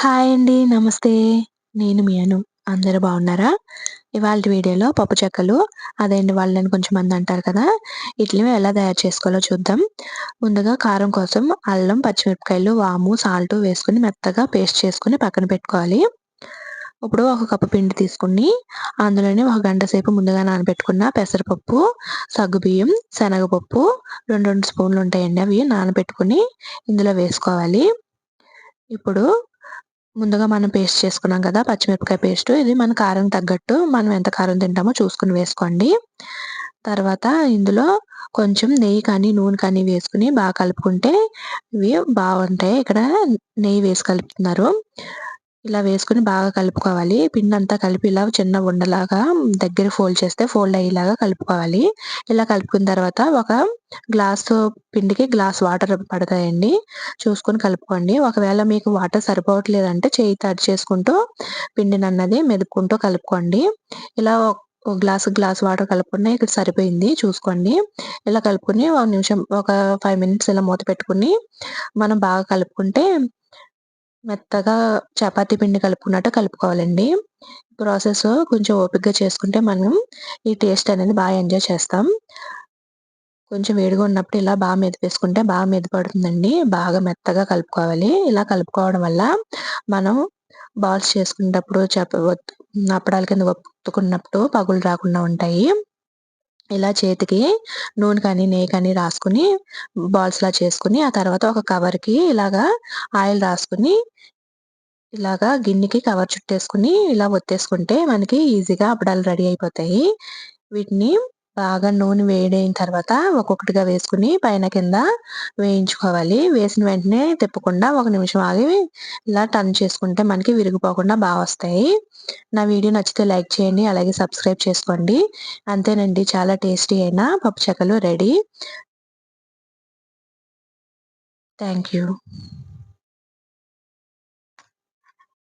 Hi అండి. నమస్తే. నేను మీ అను. అందరూ బాగున్నారా? ఇవాళ వీడియోలో పప్పు చెక్కలు అదేంటి వాళ్ళని కొంచెం మంది అంటారు కదా! ఇడ్లీ ఎలా తయారు చేసుకోవాలో చూద్దాం. ముందుగా కారం కోసం అల్లం, పచ్చిమిరపకాయలు, వాము, సాల్ట్ వేసుకొని మెత్తగా పేస్ట్ చేసుకుని పక్కన పెట్టుకోవాలి. ఇప్పుడు ఒక కప్పు పిండి తీసుకుని అందులోనే ఒక గంట సేపు ముందుగా నానబెట్టుకున్న పెసరపప్పు, సగ్గుబియ్యం, శనగపప్పు 2, 2 స్పూన్లు ఉంటాయండి అవి నానబెట్టుకొని ఇందులో వేసుకోవాలి. ఇప్పుడు ముందుగా మనం పేస్ట్ చేసుకున్నాం కదా పచ్చిమిరపకాయ పేస్ట్. ఇది మన కారం తగ్గట్టు మనం ఎంత కారం తింటామో చూసుకుని వేసుకోండి. తర్వాత ఇందులో కొంచెం నెయ్యి కానీ నూనె కానీ వేసుకుని బాగా కలుపుకుంటే ఇవి బాగుంటాయి. ఇక్కడ నెయ్యి వేసి కలుపుతున్నారు. ఇలా వేసుకుని బాగా కలుపుకోవాలి. పిండి అంతా కలిపి ఇలా చిన్న ఉండలాగా దగ్గర ఫోల్డ్ చేస్తే ఫోల్డ్ అయ్యేలాగా కలుపుకోవాలి. ఇలా కలుపుకున్న తర్వాత ఒక గ్లాస్ పిండికి గ్లాస్ వాటర్ పడతాయండి. చూసుకొని కలుపుకోండి. ఒకవేళ మీకు వాటర్ సరిపోవట్లేదంటే చేయి తడి చేసుకుంటూ పిండిని అన్నది మెదుపుకుంటూ కలుపుకోండి. ఇలా ఒక గ్లాస్ గ్లాస్ వాటర్ కలుపుకున్నా ఇక్కడ సరిపోయింది. చూసుకోండి. ఇలా కలుపుకొని ఒక నిమిషం ఒక ఫైవ్ మినిట్స్ ఇలా మూత పెట్టుకుని మనం బాగా కలుపుకుంటే మెత్తగా చపాతీ పిండి కలుపుకున్నట్టు కలుపుకోవాలండి. ప్రాసెస్ కొంచెం ఓపికగా చేసుకుంటే మనం ఈ టేస్ట్ అనేది బాగా ఎంజాయ్ చేస్తాం. కొంచెం వేడిగా ఉన్నప్పుడు ఇలా బాగా మెదిపేసుకుంటే బాగా మెదపడుతుందండి బాగా మెత్తగా కలుపుకోవాలి. ఇలా కలుపుకోవడం వల్ల మనం బాల్స్ చేసుకునేటప్పుడు చెప్ప అప్పడాల కింద ఒత్తుకున్నప్పుడు పగులు రాకుండా ఉంటాయి. ఇలా చేతికి నూనె కానీ నెయ్యి కానీ రాసుకుని బాల్స్లా చేసుకుని ఆ తర్వాత ఒక కవర్కి ఇలాగా ఆయిల్ రాసుకుని ఇలాగా గిన్నెకి కవర్ చుట్టేసుకుని ఇలా ఒత్తేసుకుంటే మనకి ఈజీగా అప్పడాలు రెడీ అయిపోతాయి. వీటిని బాగా నూనె వేడైన తర్వాత ఒక్కొక్కటిగా వేసుకుని పైన కింద వేయించుకోవాలి. వేసిన వెంటనే తిప్పకుండా ఒక నిమిషం ఆగి ఇలా టర్న్ చేసుకుంటే మనకి విరిగిపోకుండా బాగా వస్తాయి. నా వీడియో నచ్చితే లైక్ చేయండి అలాగే సబ్స్క్రైబ్ చేసుకోండి. అంతేనండి చాలా టేస్టీ అయిన పప్పు చెక్కలు రెడీ. Thank you.